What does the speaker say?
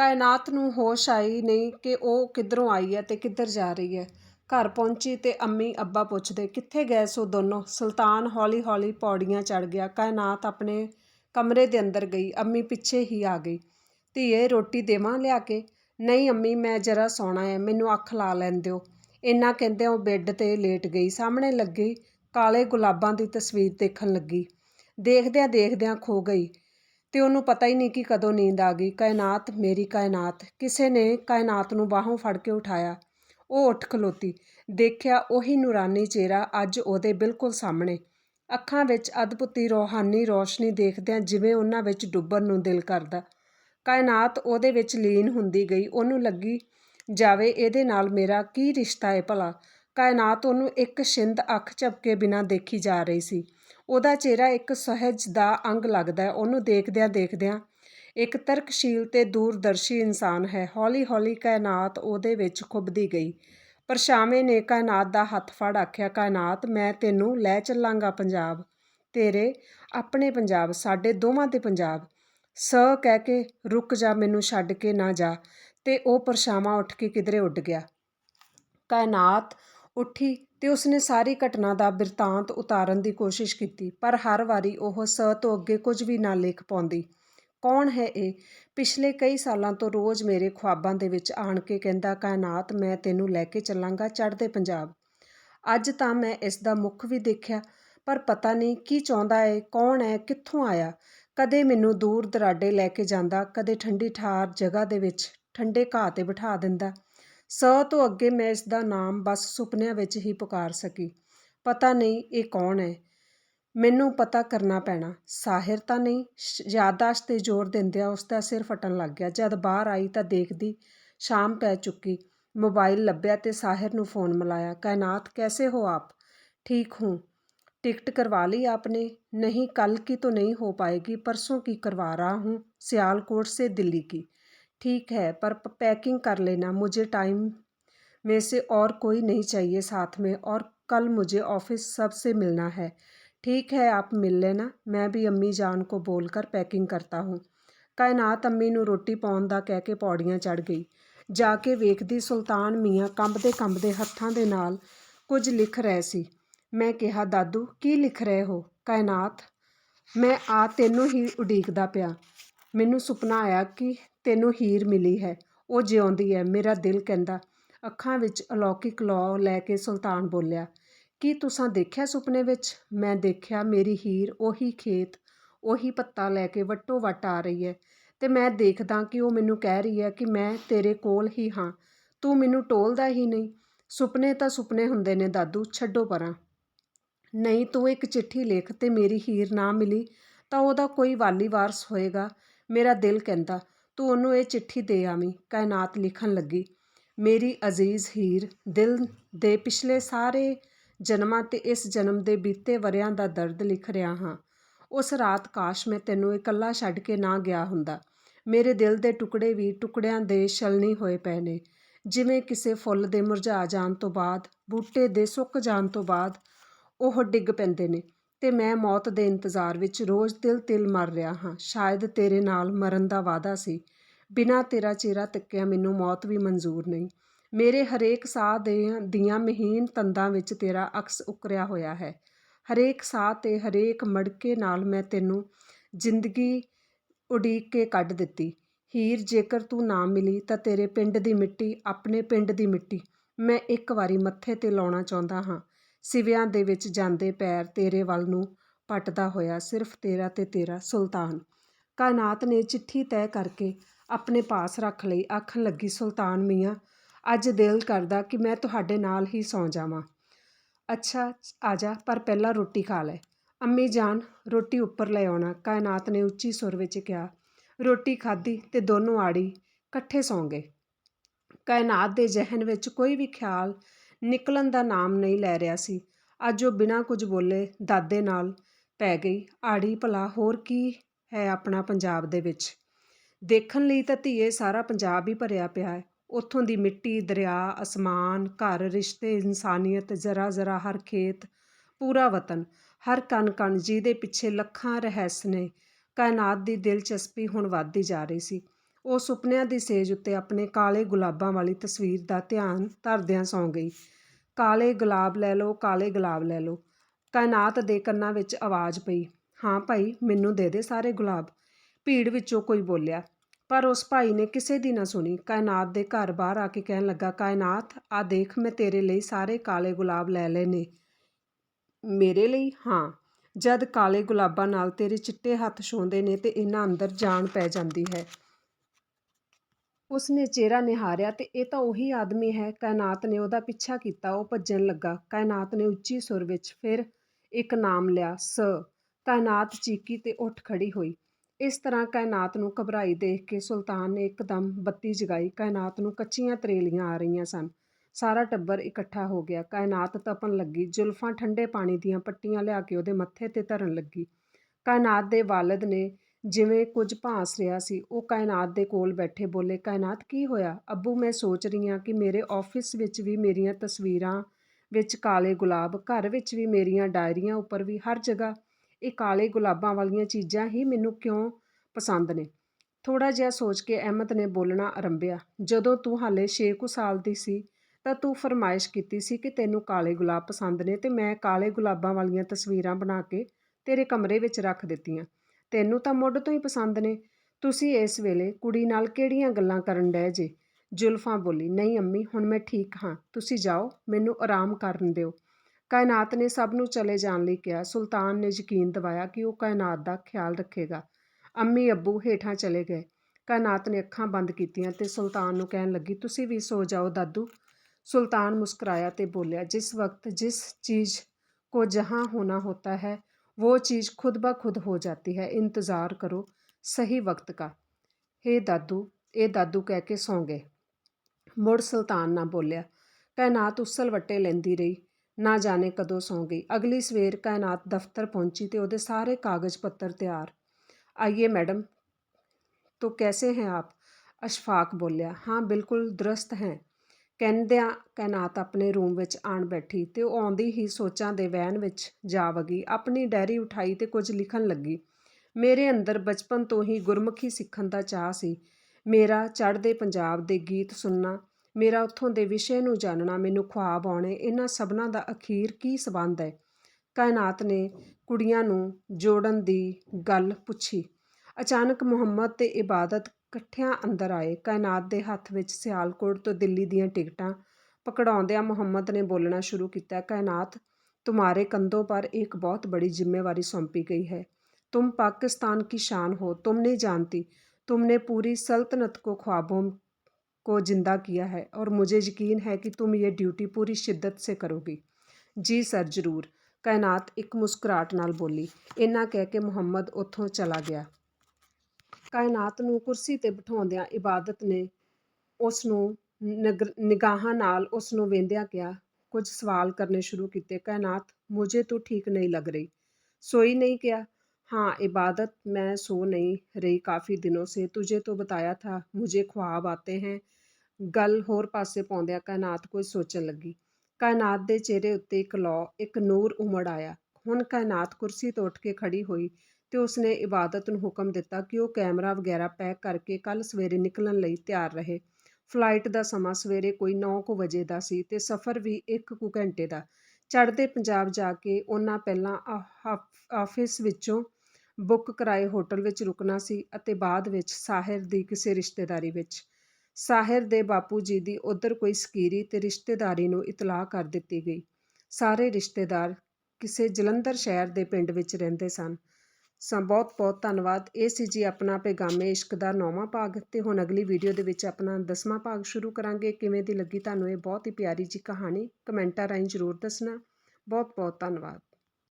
ਕਾਇਨਾਤ ਨੂੰ ਹੋਸ਼ ਆਈ ਨਹੀਂ ਕਿ ਉਹ ਕਿੱਧਰੋਂ ਆਈ ਹੈ ਤੇ ਕਿੱਧਰ ਜਾ ਰਹੀ ਹੈ। ਘਰ ਪਹੁੰਚੀ ਤੇ ਅੰਮੀ, ਅੱਬਾ ਪੁੱਛਦੇ, ਕਿੱਥੇ ਗਏ ਸੋ ਦੋਨੋਂ? ਸੁਲਤਾਨ ਹੌਲੀ ਹੌਲੀ ਪੌੜੀਆਂ ਚੜ ਗਿਆ। ਕਾਇਨਾਤ ਆਪਣੇ ਕਮਰੇ ਦੇ ਅੰਦਰ ਗਈ। ਅੰਮੀ ਪਿੱਛੇ ਹੀ ਆ ਗਈ। ਧੀਏ, ਰੋਟੀ ਦੇਵਾਂ ਲਿਆ ਕੇ? ਨਹੀਂ ਅੰਮੀ, ਮੈਂ ਜਰਾ ਸੌਣਾ ਹੈ। ਮੈਨੂੰ ਅੱਖ ਲਾ ਲੈਣ ਦਿਓ। ਇੰਨਾ ਕਹਿੰਦੇ ਉਹ ਬੈੱਡ ਤੇ ਲੇਟ ਗਈ। ਸਾਹਮਣੇ ਲੱਗੀ ਕਾਲੇ ਗੁਲਾਬਾਂ ਦੀ ਤਸਵੀਰ ਦੇਖਣ ਲੱਗੀ। ਦੇਖਦਿਆਂ ਦੇਖਦਿਆਂ ਖੋ ਗਈ। ਤੇ ਉਹਨੂੰ ਪਤਾ ਹੀ ਨਹੀਂ ਕਿ ਕਦੋਂ ਨੀਂਦ ਆ ਗਈ। ਕਾਇਨਾਤ, ਮੇਰੀ ਕਾਇਨਾਤ। ਕਿਸੇ ਨੇ ਕਾਇਨਾਤ ਨੂੰ ਬਾਹੋਂ ਫੜ ਕੇ ਉਠਾਇਆ। ਉਹ ਉੱਠ ਖਲੋਤੀ। ਦੇਖਿਆ ਉਹੀ ਨੂਰਾਨੀ ਚਿਹਰਾ ਅੱਜ ਉਹਦੇ ਬਿਲਕੁਲ ਸਾਹਮਣੇ। ਅੱਖਾਂ ਵਿੱਚ ਅਦਭੁਤੀ ਰੋਹਾਨੀ ਰੋਸ਼ਨੀ ਦੇਖਦਿਆਂ ਜਿਵੇਂ ਉਹਨਾਂ ਵਿੱਚ ਡੁੱਬਣ ਨੂੰ ਦਿਲ ਕਰਦਾ। ਕਾਇਨਾਤ ਉਹਦੇ ਵਿੱਚ ਲੀਨ ਹੁੰਦੀ ਗਈ। ਉਹਨੂੰ ਲੱਗੀ, ਜਾਵੇ ਇਹਦੇ ਨਾਲ ਮੇਰਾ ਕੀ ਰਿਸ਼ਤਾ ਹੈ ਭਲਾ? ਕਾਇਨਾਤ ਉਹਨੂੰ ਇੱਕ ਛਿੰਦ ਅੱਖ ਝਪਕੇ ਬਿਨਾਂ ਦੇਖੀ ਜਾ ਰਹੀ ਸੀ। ਉਹਦਾ ਚਿਹਰਾ ਇੱਕ ਸਹਿਜ ਦਾ ਅੰਗ ਲੱਗਦਾ ਹੈ। ਉਹਨੂੰ ਦੇਖਦਿਆਂ ਦੇਖਦਿਆਂ ਇੱਕ ਤਰਕਸ਼ੀਲ ਤੇ ਦੂਰਦਰਸ਼ੀ ਇਨਸਾਨ ਹੈ। ਹੌਲੀ ਹੌਲੀ ਕਾਇਨਾਤ ਉਹਦੇ ਵਿੱਚ ਖੁੱਬਦੀ ਗਈ। ਪਰਛਾਵੇਂ ਨੇ ਕਾਇਨਾਤ ਦਾ ਹੱਥ ਫੜ ਆਖਿਆ, ਕਾਇਨਾਤ, ਮੈਂ ਤੈਨੂੰ ਲੈ ਚੱਲਾਂਗਾ ਪੰਜਾਬ। ਤੇਰੇ ਆਪਣੇ ਪੰਜਾਬ, ਸਾਡੇ ਦੋਵਾਂ ਦੇ ਪੰਜਾਬ। ਸ ਕਹਿ ਕੇ ਰੁਕ ਜਾ, ਮੈਨੂੰ ਛੱਡ ਕੇ ਨਾ ਜਾ। ਤੇ ਉਹ ਪਰਛਾਵਾਂ ਉੱਠ ਕੇ ਕਿਧਰੇ ਉੱਡ ਗਿਆ। ਕਾਇਨਾਤ ਉੱਠੀ ਤੇ ਉਸਨੇ ਸਾਰੀ ਘਟਨਾ ਦਾ ਬਿਰਤਾਂਤ ਉਤਾਰਨ ਦੀ ਕੋਸ਼ਿਸ਼ ਕੀਤੀ, ਪਰ ਹਰ ਵਾਰੀ ਉਹ ਸ ਤੋਂ ਅੱਗੇ ਕੁਝ ਵੀ ਨਾ ਲਿਖ ਪਾਉਂਦੀ। ਕੌਣ ਹੈ ਇਹ? ਪਿਛਲੇ ਕਈ ਸਾਲਾਂ ਤੋਂ ਰੋਜ਼ ਮੇਰੇ ਖੁਆਬਾਂ ਦੇ ਵਿੱਚ ਆਣ ਕੇ ਕਹਿੰਦਾ, ਕਾਇਨਾਤ, ਮੈਂ ਤੈਨੂੰ ਲੈ ਕੇ ਚੱਲਾਂਗਾ, ਚੜ੍ਹਦੇ ਪੰਜਾਬ। ਅੱਜ ਤਾਂ ਮੈਂ ਇਸ ਦਾ ਮੁੱਖ ਵੀ ਦੇਖਿਆ, ਪਰ ਪਤਾ ਨਹੀਂ ਕੀ ਚਾਹੁੰਦਾ ਹੈ ਕੌਣ ਹੈ, ਕਿੱਥੋਂ ਆਇਆ? ਕਦੇ ਮੈਨੂੰ ਦੂਰ ਦਰਾਡੇ ਲੈ ਕੇ ਜਾਂਦਾ, ਕਦੇ ਠੰਡੀ ਠਾਰ ਜਗ੍ਹਾ ਦੇ ਵਿੱਚ ਠੰਡੇ ਘਾਹ ਤੇ ਬਿਠਾ ਦਿੰਦਾ। ਸ ਤੋਂ ਅੱਗੇ ਮੈਂ ਇਸ ਦਾ ਨਾਮ ਬਸ ਸੁਪਨਿਆਂ ਵਿੱਚ ਹੀ ਪੁਕਾਰ ਸਕੀ ਪਤਾ ਨਹੀਂ ਇਹ ਕੌਣ ਹੈ ਮੈਨੂੰ ਪਤਾ ਕਰਨਾ ਪੈਣਾ ਸਾਹਿਰ ਤਾਂ ਨਹੀਂ ਯਾਦਾਸ਼ਤ ਤੇ ਜ਼ੋਰ ਦਿੰਦਿਆਂ ਉਸ ਦਾ ਸਿਰ ਫਟਣ ਲੱਗ ਗਿਆ ਜਦ ਬਾਹਰ ਆਈ ਤਾਂ ਦੇਖਦੀ ਸ਼ਾਮ ਪੈ ਚੁੱਕੀ ਮੋਬਾਈਲ ਲੱਭਿਆ ਤੇ ਸਾਹਿਰ ਨੂੰ ਫੋਨ ਮਿਲਾਇਆ ਕਾਇਨਾਤ कैसे हो आप ठीक हूँ टिकट करवा ली आपने नहीं कल की तो नहीं हो पाएगी परसों की करवा रहा हूँ सियालकोट से दिल्ली की ठीक है पर पैकिंग कर लेना मुझे टाइम में से और कोई नहीं चाहिए साथ में और कल मुझे ऑफिस सबसे मिलना है ठीक है आप मिल लेना मैं भी अम्मी जान को बोलकर पैकिंग करता हूँ ਕਾਇਨਾਤ ਅੰਮੀ ਨੂੰ ਰੋਟੀ ਪਾਉਣ ਦਾ ਕਹਿ ਕੇ ਪੌੜੀਆਂ ਚੜ ਗਈ ਜਾ ਕੇ ਵੇਖਦੀ ਸੁਲਤਾਨ ਮੀਆਂ ਕੰਬਦੇ ਕੰਬਦੇ ਹੱਥਾਂ ਦੇ ਨਾਲ ਕੁਝ ਲਿਖ ਰਹੇ ਸੀ ਮੈਂ ਕਿਹਾ ਦਾਦੂ ਕੀ ਲਿਖ ਰਹੇ ਹੋ ਕਾਇਨਾਤ ਮੈਂ ਆ ਤੈਨੂੰ ਹੀ ਉਡੀਕਦਾ ਪਿਆ ਮੈਨੂੰ ਸੁਪਨਾ ਆਇਆ ਕਿ ਤੈਨੂੰ ਹੀਰ ਮਿਲੀ ਹੈ। ਉਹ ਜਿਉਂਦੀ ਹੈ। ਮੇਰਾ ਦਿਲ ਕਹਿੰਦਾ, ਅੱਖਾਂ ਵਿੱਚ ਅਲੌਕਿਕ ਲੌ ਲੈ ਕੇ ਸੁਲਤਾਨ ਬੋਲਿਆ, ਕੀ ਤੁਸੀਂ ਦੇਖਿਆ ਸੁਪਨੇ ਵਿੱਚ? ਮੈਂ ਦੇਖਿਆ, ਮੇਰੀ ਹੀਰ, ਉਹੀ ਖੇਤ, ਉਹੀ ਪੱਤਾ ਲੈ ਕੇ ਵੱਟੋ ਵੱਟ ਆ ਰਹੀ ਹੈ ਤੇ ਮੈਂ ਦੇਖਦਾ ਕਿ ਉਹ ਮੈਨੂੰ ਕਹਿ ਰਹੀ ਹੈ ਕਿ ਮੈਂ ਤੇਰੇ ਕੋਲ ਹੀ ਹਾਂ, ਤੂੰ ਮੈਨੂੰ ਟੋਲਦਾ ਹੀ ਨਹੀਂ। ਸੁਪਨੇ ਤਾਂ ਸੁਪਨੇ ਹੁੰਦੇ ਨੇ, ਦਾਦੂ, ਛੱਡੋ ਪਰਾਂ। ਨਹੀਂ, ਤੂੰ ਇੱਕ ਚਿੱਠੀ ਲਿਖ ਤੇ ਮੇਰੀ ਹੀਰ ਨਾ ਮਿਲੀ ਤਾਂ ਉਹਦਾ ਕੋਈ ਵਾਲੀ ਵਾਰਸ ਹੋਏਗਾ। ਮੇਰਾ ਦਿਲ ਕਹਿੰਦਾ ਤੂੰ ਉਹਨੂੰ ਇਹ ਚਿੱਠੀ ਦੇ ਆਵੀਂ। ਕਾਇਨਾਤ ਲਿਖਣ ਲੱਗੀ। ਮੇਰੀ ਅਜ਼ੀਜ਼ ਹੀਰ, ਦਿਲ ਦੇ ਪਿਛਲੇ ਸਾਰੇ ਜਨਮਾਂ ਤੇ ਇਸ ਜਨਮ ਦੇ ਬੀਤੇ ਵਰਿਆਂ ਦਾ ਦਰਦ ਲਿਖ ਰਿਹਾ ਹਾਂ। ਉਸ ਰਾਤ ਕਾਸ਼ ਮੈਂ ਤੈਨੂੰ ਇਕੱਲਾ ਛੱਡ ਕੇ ਨਾ ਗਿਆ ਹੁੰਦਾ। ਮੇਰੇ ਦਿਲ ਦੇ ਟੁਕੜੇ ਵੀ ਟੁਕੜਿਆਂ ਦੇ ਛਲਣੀ ਹੋਏ ਪਏ ਨੇ। ਜਿਵੇਂ ਕਿਸੇ ਫੁੱਲ ਦੇ ਮੁਰਝਾ ਜਾਣ ਤੋਂ ਬਾਅਦ, ਬੂਟੇ ਦੇ ਸੁੱਕ ਜਾਣ ਤੋਂ ਬਾਅਦ ਉਹ ਡਿੱਗ ਪੈਂਦੇ ਨੇ। ਤੇ ਮੈਂ ਮੌਤ ਦੇ ਇੰਤਜ਼ਾਰ ਵਿੱਚ ਰੋਜ਼ ਤਿਲ-ਤਿਲ ਮਰ ਰਿਹਾ ਹਾਂ। ਸ਼ਾਇਦ ਤੇਰੇ ਨਾਲ ਮਰਨ ਦਾ ਵਾਅਦਾ ਸੀ। ਬਿਨਾਂ ਤੇਰਾ ਚਿਹਰਾ ਤੱਕਿਆ ਮੈਨੂੰ ਮੌਤ ਵੀ ਮਨਜ਼ੂਰ ਨਹੀਂ। ਮੇਰੇ ਹਰੇਕ ਸਾਹ ਦੇ ਦੀਆਂ ਮਹੀਨ ਤੰਦਾਂ ਵਿੱਚ ਤੇਰਾ ਅਕਸ ਉੱਕਰਿਆ ਹੋਇਆ ਹੈ। ਹਰੇਕ ਸਾਹ ਤੇ ਹਰੇਕ ਮੜਕੇ ਨਾਲ ਮੈਂ ਤੈਨੂੰ ਜ਼ਿੰਦਗੀ ਉਡੀਕ ਕੇ ਕੱਢ ਦਿੱਤੀ। ਹੀਰ, ਜੇਕਰ ਤੂੰ ਨਾ ਮਿਲੀ ਤਾਂ ਤੇਰੇ ਪਿੰਡ ਦੀ ਮਿੱਟੀ ਆਪਣੇ ਪਿੰਡ ਦੀ ਮਿੱਟੀ। ਮੈਂ ਇੱਕ ਵਾਰੀ ਮੱਥੇ ਤੇ ਲਾਉਣਾ ਚਾਹੁੰਦਾ ਹਾਂ। ਸਿਵਿਆਂ ਦੇ ਵਿੱਚ ਜਾਂਦੇ ਪੈਰ ਤੇਰੇ ਵੱਲ ਨੂੰ ਪਟਦਾ ਹੋਇਆ ਸਿਰਫ ਤੇਰਾ ਤੇ ਤੇਰਾ ਸੁਲਤਾਨ। ਕਾਇਨਾਤ ਨੇ ਚਿੱਠੀ ਤੈਅ ਕਰਕੇ ਆਪਣੇ ਪਾਸ ਰੱਖ ਲਈ, ਆਖਣ ਲੱਗੀ, ਸੁਲਤਾਨ ਮੀਆਂ, ਅੱਜ ਦਿਲ ਕਰਦਾ ਕਿ ਮੈਂ ਤੁਹਾਡੇ ਨਾਲ ਹੀ ਸੌਂ ਜਾਵਾਂ। ਅੱਛਾ, ਆ ਜਾ, ਪਰ ਪਹਿਲਾਂ ਰੋਟੀ ਖਾ ਲੈ। ਅੰਮੀ ਜਾਨ, ਰੋਟੀ ਉੱਪਰ ਲੈ ਆਉਣਾ। ਕਾਇਨਾਤ ਨੇ ਉੱਚੀ ਸੁਰ ਵਿੱਚ ਕਿਹਾ, ਰੋਟੀ ਖਾਧੀ ਤੇ ਦੋਨੋਂ ਆੜੀ ਇਕੱਠੇ ਸੌਂ ਗਏ। ਕਾਇਨਾਤ ਦੇ ਜ਼ਿਹਨ ਵਿੱਚ ਕੋਈ ਵੀ ਖਿਆਲ ਨਿਕਲਣ ਦਾ ਨਾਮ ਨਹੀਂ ਲੈ ਰਿਹਾ ਸੀ। ਅੱਜ ਉਹ ਬਿਨਾਂ ਕੁਝ ਬੋਲੇ ਦਾਦੇ ਨਾਲ ਪੈ ਗਈ। ਆੜੀ ਭਲਾ ਹੋਰ ਕੀ ਹੈ ਆਪਣਾ ਪੰਜਾਬ ਦੇ ਵਿੱਚ? ਦੇਖਣ ਲਈ ਤਾਂ ਧੀਏ ਸਾਰਾ ਪੰਜਾਬ ਹੀ ਭਰਿਆ ਪਿਆ ਹੈ। ਉੱਥੋਂ ਦੀ ਮਿੱਟੀ, ਦਰਿਆ, ਅਸਮਾਨ, ਘਰ, ਰਿਸ਼ਤੇ, ਇਨਸਾਨੀਅਤ, ਜ਼ਰਾ ਜ਼ਰਾ ਹਰ ਖੇਤ, ਪੂਰਾ ਵਤਨ, ਹਰ ਕਣ ਕਣ ਜਿਹਦੇ ਪਿੱਛੇ ਲੱਖਾਂ ਰਹੱਸ ਨੇ, ਕਾਇਨਾਤ ਦੀ ਦਿਲਚਸਪੀ ਹੁਣ ਵੱਧਦੀ ਜਾ ਰਹੀ ਸੀ। ਉਹ ਸੁਪਨਿਆਂ ਦੀ ਸੇਜ ਉੱਤੇ ਆਪਣੇ ਕਾਲੇ ਗੁਲਾਬਾਂ ਵਾਲੀ ਤਸਵੀਰ ਦਾ ਧਿਆਨ ਧਰਦਿਆਂ ਸੌਂ ਗਈ। ਕਾਲੇ ਗੁਲਾਬ ਲੈ ਲਓ, ਕਾਲੇ ਗੁਲਾਬ ਲੈ ਲਓ। ਕਾਇਨਾਤ ਦੇ ਕੰਨਾਂ ਵਿੱਚ ਆਵਾਜ਼ ਪਈ। ਹਾਂ ਭਾਈ, ਮੈਨੂੰ ਦੇ ਦੇ ਸਾਰੇ ਗੁਲਾਬ। ਭੀੜ ਵਿੱਚੋਂ ਕੋਈ ਬੋਲਿਆ। ਪਰ ਉਸ ਭਾਈ ਨੇ ਕਿਸੇ ਦੀ ਨਾ ਸੁਣੀ। ਕਾਇਨਾਤ ਦੇ ਘਰ ਬਾਹਰ ਆ ਕੇ ਕਹਿਣ ਲੱਗਾ ਕਾਇਨਾਤ ਆ ਦੇਖ, ਮੈਂ ਤੇਰੇ ਲਈ ਸਾਰੇ ਕਾਲੇ ਗੁਲਾਬ ਲੈ ਲਏ ਨੇ। ਮੇਰੇ ਲਈ? ਹਾਂ। ਜਦ ਕਾਲੇ ਗੁਲਾਬਾਂ ਨਾਲ ਤੇਰੇ ਚਿੱਟੇ ਹੱਥ ਛੋਂਦੇ ਨੇ ਤੇ ਇਹਨਾਂ ਅੰਦਰ ਜਾਨ ਪੈ ਜਾਂਦੀ ਹੈ। ਉਸਨੇ ਚਿਹਰਾ ਨਿਹਾਰਿਆ ਤੇ ਇਹ ਤਾਂ ਉਹੀ ਆਦਮੀ ਹੈ, ਕਾਇਨਾਤ ਨੇ ਉਹਦਾ ਪਿੱਛਾ ਕੀਤਾ, ਉਹ ਭੱਜਣ ਲੱਗਾ। ਕਾਇਨਾਤ ਨੇ ਉੱਚੀ ਸੁਰ ਵਿੱਚ ਫਿਰ ਇੱਕ ਨਾਮ ਲਿਆ, ਸ। ਕਾਇਨਾਤ ਚੀਕੀ ਤੇ ਉੱਠ ਖੜੀ ਹੋਈ। ਇਸ ਤਰ੍ਹਾਂ ਕਾਇਨਾਤ ਨੂੰ ਘਬਰਾਈ ਦੇਖ ਕੇ ਸੁਲਤਾਨ ਨੇ ਇੱਕਦਮ ਬੱਤੀ ਜਗਾਈ। ਕਾਇਨਾਤ ਨੂੰ ਕੱਚੀਆਂ ਤਰੇਲੀਆਂ ਆ ਰਹੀਆਂ ਸਨ। ਸਾਰਾ ਟੱਬਰ ਇਕੱਠਾ ਹੋ ਗਿਆ। ਕਾਇਨਾਤ ਤਪਣ ਲੱਗੀ। ਜ਼ੁਲਫਾਂ ਠੰਡੇ ਪਾਣੀ ਦੀਆਂ ਪੱਟੀਆਂ ਲਿਆ ਕੇ ਉਹਦੇ ਮੱਥੇ ਤੇ ਧਰਨ ਲੱਗੀ। ਕਾਇਨਾਤ ਦੇ ਵਾਲਦ ਨੇ ਜਿਵੇਂ ਕੁਝ ਭਾਂਸ ਰਿਹਾ ਸੀ, ਉਹ ਕਾਇਨਾਤ ਦੇ ਕੋਲ ਬੈਠੇ ਬੋਲੇ, ਕਾਇਨਾਤ ਕੀ ਹੋਇਆ? ਅੱਬੂ, ਮੈਂ ਸੋਚ ਰਹੀ ਹਾਂ ਕਿ ਮੇਰੇ ਆਫਿਸ ਵਿੱਚ ਵੀ ਮੇਰੀਆਂ ਤਸਵੀਰਾਂ ਵਿੱਚ ਕਾਲੇ ਗੁਲਾਬ, ਘਰ ਵਿੱਚ ਵੀ ਮੇਰੀਆਂ ਡਾਇਰੀਆਂ ਉੱਪਰ ਵੀ ਹਰ ਜਗ੍ਹਾ ਇਹ ਕਾਲੇ ਗੁਲਾਬਾਂ ਵਾਲੀਆਂ ਚੀਜ਼ਾਂ ਹੀ ਮੈਨੂੰ ਕਿਉਂ ਪਸੰਦ ਨੇ? ਥੋੜਾ ਜਿਹਾ ਸੋਚ ਕੇ ਅਹਿਮਦ ਨੇ ਬੋਲਣਾ ਆਰੰਭਿਆ, ਜਦੋਂ ਤੂੰ ਹਾਲੇ 6 ਕੁ ਸਾਲ ਦੀ ਸੀ, ਤਾਂ ਤੂੰ ਫਰਮਾਇਸ਼ ਕੀਤੀ ਸੀ ਕਿ ਤੈਨੂੰ ਕਾਲੇ ਗੁਲਾਬ ਪਸੰਦ ਨੇ ਤੇ ਮੈਂ ਕਾਲੇ ਗੁਲਾਬਾਂ ਵਾਲੀਆਂ ਤਸਵੀਰਾਂ ਬਣਾ ਕੇ ਤੇਰੇ ਕਮਰੇ ਵਿੱਚ ਰੱਖ ਦਿੱਤੀਆਂ। ਤੈਨੂੰ ਤਾਂ ਮੁੱਢ ਤੋਂ ਹੀ ਪਸੰਦ ਨੇ। ਤੁਸੀਂ ਇਸ ਵੇਲੇ ਕੁੜੀ ਨਾਲ ਕਿਹੜੀਆਂ ਗੱਲਾਂ ਕਰਨ ਡਏ ਜੇ? ਜ਼ੁਲਫਾ ਬੋਲੀ, ਨਹੀਂ ਅੰਮੀ, ਹੁਣ ਮੈਂ ਠੀਕ ਹਾਂ। ਤੁਸੀਂ ਜਾਓ, ਮੈਨੂੰ ਆਰਾਮ ਕਰਨ ਦਿਓ। ਕਾਇਨਾਤ ਨੇ ਸਭ ਨੂੰ ਚਲੇ ਜਾਣ ਲਈ ਕਿਹਾ। ਸੁਲਤਾਨ ਨੇ ਯਕੀਨ ਦਿਵਾਇਆ ਕਿ ਉਹ ਕਾਇਨਾਤ ਦਾ ਖਿਆਲ ਰੱਖੇਗਾ। ਅੰਮੀ ਅੱਬੂ ਹੇਠਾਂ ਚਲੇ ਗਏ। ਕਾਇਨਾਤ ਨੇ ਅੱਖਾਂ ਬੰਦ ਕੀਤੀਆਂ ਤੇ ਸੁਲਤਾਨ ਨੂੰ ਕਹਿਣ ਲੱਗੀ, ਤੁਸੀਂ ਵੀ ਸੋ ਜਾਓ ਦਾਦੂ। ਸੁਲਤਾਨ ਮੁਸਕਰਾਇਆ ਤੇ ਬੋਲਿਆ, ਜਿਸ ਵਕਤ ਜਿਸ ਚੀਜ਼ ਕੋ ਜਹਾਂ ਹੋਣਾ ਹੋਤਾ ਹੈ वो चीज़ खुद ब खुद हो जाती है इंतज़ार करो सही वक्त का हे दादू ਇਹ ਦਾਦੂ ਕਹਿ ਕੇ ਸੌਂ ਗਏ ਮੁੜ ਸੁਲਤਾਨ ਨਾ ਬੋਲਿਆ ਕਾਇਨਾਤ ਉਸਲ ਵੱਟੇ ਲੈਂਦੀ ਰਹੀ ਨਾ ਜਾਣੇ ਕਦੋਂ ਸੌਂ ਗਈ ਅਗਲੀ ਸਵੇਰ ਕਾਇਨਾਤ ਦਫ਼ਤਰ ਪਹੁੰਚੀ ਤੇ ਉਹਦੇ ਸਾਰੇ ਕਾਗਜ਼ ਪੱਤਰ ਤਿਆਰ ਆਈਏ ਮੈਡਮ तो कैसे हैं आप ਅਸ਼ਫਾਕ ਬੋਲਿਆ ਹਾਂ ਬਿਲਕੁਲ ਦਰਸਤ ਹੈ ਕਹਿੰਦਿਆਂ ਕਾਇਨਾਤ ਆਪਣੇ ਰੂਮ ਵਿੱਚ ਆਣ ਬੈਠੀ ਤੇ ਉਹ ਆਉਂਦੀ ਹੀ ਸੋਚਾਂ ਦੇ ਵਹਿਣ ਵਿੱਚ ਜਾ ਵਗੀ। ਆਪਣੀ ਡਾਇਰੀ ਉਠਾਈ ਤੇ ਕੁਝ ਲਿਖਣ ਲੱਗੀ। ਮੇਰੇ ਅੰਦਰ ਬਚਪਨ ਤੋਂ ਹੀ ਗੁਰਮੁਖੀ ਸਿੱਖਣ ਦਾ ਚਾਹ ਸੀ। ਮੇਰਾ ਚੜ੍ਹਦੇ ਪੰਜਾਬ ਦੇ ਗੀਤ ਸੁਣਨਾ, ਮੇਰਾ ਉੱਥੋਂ ਦੇ ਵਿਸ਼ੇ ਨੂੰ ਜਾਣਨਾ, ਮੈਨੂੰ ਖੁਆਬ ਆਉਣੇ, ਇਹਨਾਂ ਸਭਨਾਂ ਦਾ ਅਖੀਰ ਕੀ ਸਬੰਧ ਹੈ? ਕਾਇਨਾਤ ਨੇ ਕੁੜੀਆਂ ਨੂੰ ਜੋੜਨ ਦੀ ਗੱਲ ਪੁੱਛੀ। ਅਚਾਨਕ ਮੁਹੰਮਦ ਤੇ ਇਬਾਦਤ ਇਕੱਠਿਆਂ ਅੰਦਰ ਆਏ ਕਾਇਨਾਤ ਦੇ ਹੱਥ ਵਿੱਚ ਸਿਆਲਕੋਟ ਤੋਂ ਦਿੱਲੀ ਦੀਆਂ ਟਿਕਟਾਂ ਪਕੜਾਉਂਦਿਆਂ ਮੁਹੰਮਦ ਨੇ ਬੋਲਣਾ ਸ਼ੁਰੂ ਕੀਤਾ ਕਾਇਨਾਤ तुम्हारे कंधों पर एक बहुत बड़ी जिम्मेवारी सौंपी गई है तुम पाकिस्तान की शान हो तुम नहीं जानती तुमने पूरी सल्तनत को ख्वाबों को जिंदा किया है और मुझे यकीन है कि तुम ये ड्यूटी पूरी शिद्दत से करोगी ਜੀ ਸਰ ਜ਼ਰੂਰ ਕਾਇਨਾਤ ਇੱਕ ਮੁਸਕਰਾਹਟ ਨਾਲ ਬੋਲੀ ਇੰਨਾ ਕਹਿ ਕੇ ਮੁਹੰਮਦ ਉੱਥੋਂ ਚਲਾ ਗਿਆ ਕਾਇਨਾਤ ਨੂੰ ਕੁਰਸੀ ਤੇ ਬਿਠਾਉਂਦਿਆਂ ਇਬਾਦਤ ਨੇ ਉਸ ਨੂੰ ਨਗਰ- ਨਿਗਾਹਾਂ ਨਾਲ ਉਸ ਨੂੰ ਵੇਂਦਿਆਂ ਕਿਹਾ ਕੁਝ ਸਵਾਲ ਕਰਨੇ ਸ਼ੁਰੂ ਕੀਤੇ ਕਾਇਨਾਤ ਮੁਝੇ ਤੂੰ ਠੀਕ ਨਹੀਂ ਲੱਗ ਰਹੀ सोई नहीं क्या हाँ इबादत मैं सो नहीं रही काफ़ी दिनों से तुझे तो बताया था मुझे ख्वाब आते हैं ਗੱਲ ਹੋਰ ਪਾਸੇ ਪਾਉਂਦਿਆਂ ਕਾਇਨਾਤ ਕੋਈ ਸੋਚਣ ਲੱਗੀ ਕਾਇਨਾਤ ਦੇ ਚਿਹਰੇ ਉੱਤੇ ਇੱਕ ਲੌ ਇੱਕ ਨੂਰ ਉਮੜ ਆਇਆ ਹੁਣ ਕਾਇਨਾਤ ਕੁਰਸੀ ਤੋਂ ਉੱਠ ਕੇ ਖੜੀ ਹੋਈ ਤੇ ਉਸਨੇ ਇਬਾਦਤ ਨੂੰ ਹੁਕਮ ਦਿੱਤਾ ਕਿ ਉਹ ਕੈਮਰਾ ਵਗੈਰਾ ਪੈਕ ਕਰਕੇ ਕੱਲ ਸਵੇਰੇ ਨਿਕਲਣ ਲਈ ਤਿਆਰ ਰਹੇ। ਫਲਾਈਟ ਦਾ ਸਮਾਂ ਸਵੇਰੇ ਕੋਈ 9 ਕੁ ਵਜੇ ਦਾ ਸੀ ਤੇ ਸਫ਼ਰ ਵੀ 1 ਕੁ ਘੰਟੇ ਦਾ। ਚੜ੍ਹਦੇ ਪੰਜਾਬ ਜਾ ਕੇ ਉਹਨਾਂ ਪਹਿਲਾਂ ਆਫਿਸ ਵਿੱਚੋਂ ਬੁੱਕ ਕਰਾਏ ਹੋਟਲ ਵਿੱਚ ਰੁਕਣਾ ਸੀ ਅਤੇ ਬਾਅਦ ਵਿੱਚ ਸਾਹਿਰ ਦੀ ਕਿਸੇ ਰਿਸ਼ਤੇਦਾਰੀ ਵਿੱਚ। ਸਾਹਿਰ ਦੇ ਬਾਪੂ ਜੀ ਦੀ ਉਧਰ ਕੋਈ ਸਕੀਰੀ ਤੇ ਰਿਸ਼ਤੇਦਾਰੀ ਨੂੰ ਇਤਲਾਹ ਕਰ ਦਿੱਤੀ ਗਈ। ਸਾਰੇ ਰਿਸ਼ਤੇਦਾਰ ਕਿਸੇ ਜਲੰਧਰ ਸ਼ਹਿਰ ਦੇ ਪਿੰਡ ਵਿੱਚ ਰਹਿੰਦੇ ਸਨ। ਸਾ ਬਹੁਤ ਬਹੁਤ ਧੰਨਵਾਦ। ਇਹ ਸੀ ਜੀ ਆਪਣਾ ਪੈਗਾਮੇ ਇਸ਼ਕ ਦਾ ਨੌਵਾਂ ਭਾਗ ਤੇ ਹੁਣ ਅਗਲੀ ਵੀਡੀਓ ਦੇ ਵਿੱਚ ਆਪਣਾ ਦਸਵਾਂ ਭਾਗ ਸ਼ੁਰੂ ਕਰਾਂਗੇ। ਕਿਵੇਂ ਦੀ ਲੱਗੀ ਤੁਹਾਨੂੰ ਇਹ ਬਹੁਤ ਹੀ ਪਿਆਰੀ ਜੀ ਕਹਾਣੀ? ਕਮੈਂਟਾਂ ਰਾਹੀਂ ਜ਼ਰੂਰ ਦੱਸਣਾ। ਬਹੁਤ ਬਹੁਤ ਧੰਨਵਾਦ।